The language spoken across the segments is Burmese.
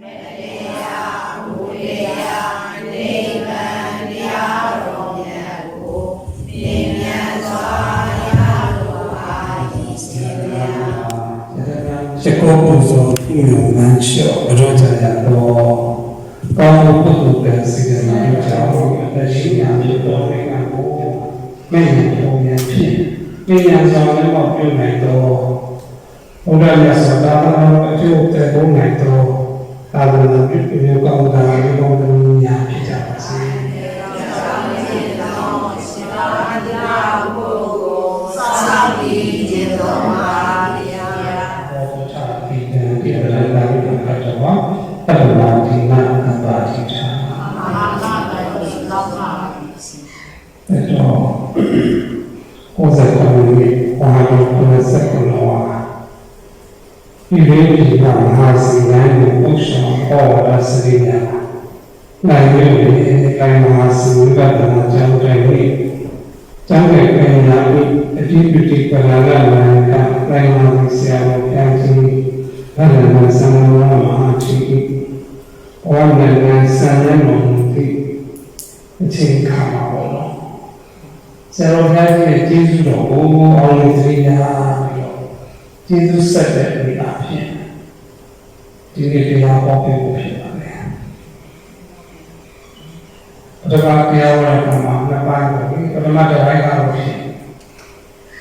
ရှကောပုသောပြုလို့မန်းလျှော့ဘရောကြရတော့ကောင်းပုဂ္ဂိုလ်ပဲစေတနာကြောင့်အသက်ရှိညာဖြစ်တော်မူကကိုမဲ့ညာပုံညာဖြစ်ပညာဆောင်လည်းမပြုနိုင်တော့ဘု သနာပြုပြုကောင်းတာဒီကောင်းမှုညာဖြစ်ကြပါစေဘောချာဒီတံဒီရလာလာဒီကတော့တဗ္ဗာဒီနာကပါတိချာအဲ့တော့ဟောဇာတော်ကြီးဘာလို့ကိုယ်စက်ကောလာ ဒီလေးဒီကမဟာစီနန်းကိုပုရှောဟောရစရိယာနိုင်ရည်ကိုင်မဟာစီဝိပဿနာကျောင်းတိုင်းကိုကျောင်းရဲ့ပညာကိုအတိပတိပလာလာနာကပိုင်မာဆရာတော်ဘုရားကြီးဗဒနာသံဃာမဟာချီဝါနနာဆံရမောတိအချိန်ခါမှာပေါ့နော်ဆရာတော်ဘုရားကြီးရဲ့ကျေးဇူးတော်ကိုအောင်လို့သတိထားပြီးတော့ကျေးဇူးဆက်တဲ့ အနေအချင်းဒီနေ့တရားဟောပြဖို့ဖြစ်ပါတယ်ပထမတရားဝရကမှာနှစ်ပိုင်းပေါ့ဒီပထမတစ်ပိုင်းကတော့ဖြစ်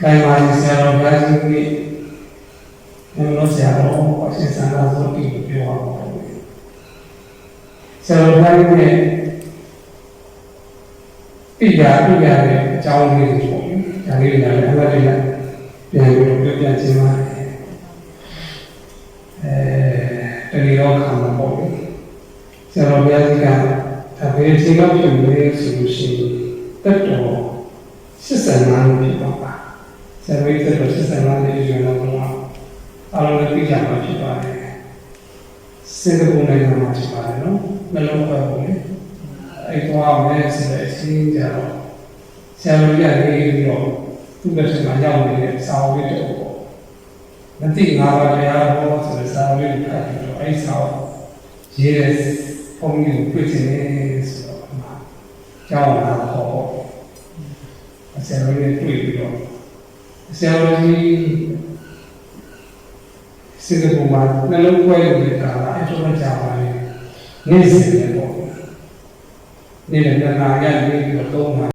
တိုင်းပါဆရာတော်ဘုရားကြီးကဘယ်လိုဆရာတော်အရှင်သံဃာဆိုပြီးပြောအောင်ဆရာတော်ဘုရားကြီးရဲ့ပြရပြရတဲ့အကြောင်းလေးတွေပေါ့ဒါလေးတွေလည်းအမှတ်တရပြန်ပြီးပြောပြခြင်းပါတယ် အဲတတိယခါမှာပေါ့ဆရာတော်ဘုရားကြီးကဒါပဲခြေကောက်ဖြစ်နေဆိုလို့ရှိရင်တက်တော်85ဖြစ်ပါပါဆရာတော်ကြီးတက်တော်85လေးကျွန်းတော့အားလုံးလည်းပြကြမှာဖြစ်ပါတယ်စင်ကာပူနိုင်ငံမှာဖြစ်ပါတယ်နော်နှလုံးသွဲပုံလေအဲ့တော့မဲဆိုတဲ့အစင်းကြတော့ဆရာတော်ကြီးကလေးပြီးတော့သူ့ဘက်မှာရောက်နေတဲ့စာအုပ်လေးတော့ပေါ့မသိငါးပါးတရားဟောဆိုတဲ့စာအု ပ်လေးကိုဖတ်ပြီးတော့အဲ့စာအုပ်ရေးတဲ့ဘုန်းကြီးကိုပြည့်စင်နေဆိုတော့အမှကျောင်းလာခေါ်ပေါ့ဆရာတော်ကြီးတွေ့ပြီးတော့ဆရာတော်ကြီးစင်ကာပူမှာနှလုံးသွဲနေတဲ့ကာလအချို့မကြပါဘူးနေ့စဉ်ပဲပေါ့နေ့လည်းတနာရနေပြီးတော့သုံးပါ